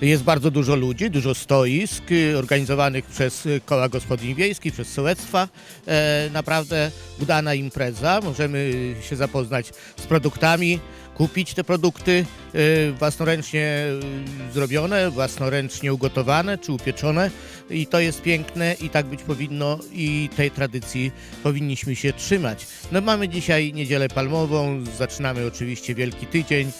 Jest bardzo dużo ludzi, dużo stoisk y, organizowanych przez y, koła gospodyń wiejskich, przez sołectwa. E, naprawdę udana impreza. Możemy się zapoznać z produktami, kupić te produkty y, własnoręcznie y, zrobione, własnoręcznie ugotowane czy upieczone. I to jest piękne i tak być powinno i tej tradycji powinniśmy się trzymać. No mamy dzisiaj niedzielę palmową, zaczynamy oczywiście Wielki Tydzień.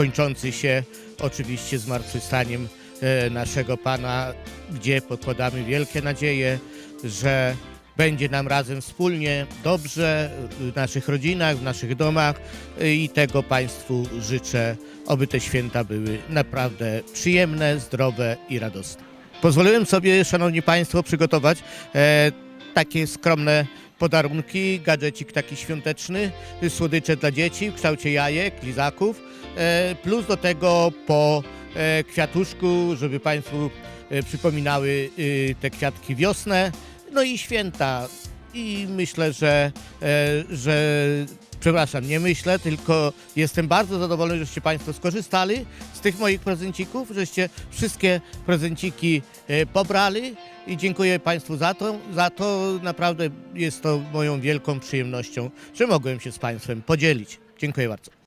Kończący się oczywiście zmartwychwstaniem e, naszego Pana, gdzie pokładamy wielkie nadzieje, że będzie nam razem wspólnie dobrze w naszych rodzinach, w naszych domach e, i tego Państwu życzę, aby te święta były naprawdę przyjemne, zdrowe i radosne. Pozwoliłem sobie, Szanowni Państwo, przygotować e, takie skromne podarunki, gadżecik taki świąteczny, słodycze dla dzieci w kształcie jajek, lizaków, e, plus do tego po e, kwiatuszku, żeby Państwu e, przypominały e, te kwiatki wiosnę, no i święta. I myślę, że, że przepraszam, nie myślę, tylko jestem bardzo zadowolony, żeście Państwo skorzystali z tych moich prezencików, żeście wszystkie prezenciki e, pobrali i dziękuję Państwu za to. Za to naprawdę jest to moją wielką przyjemnością, że mogłem się z Państwem podzielić. Dziękuję bardzo.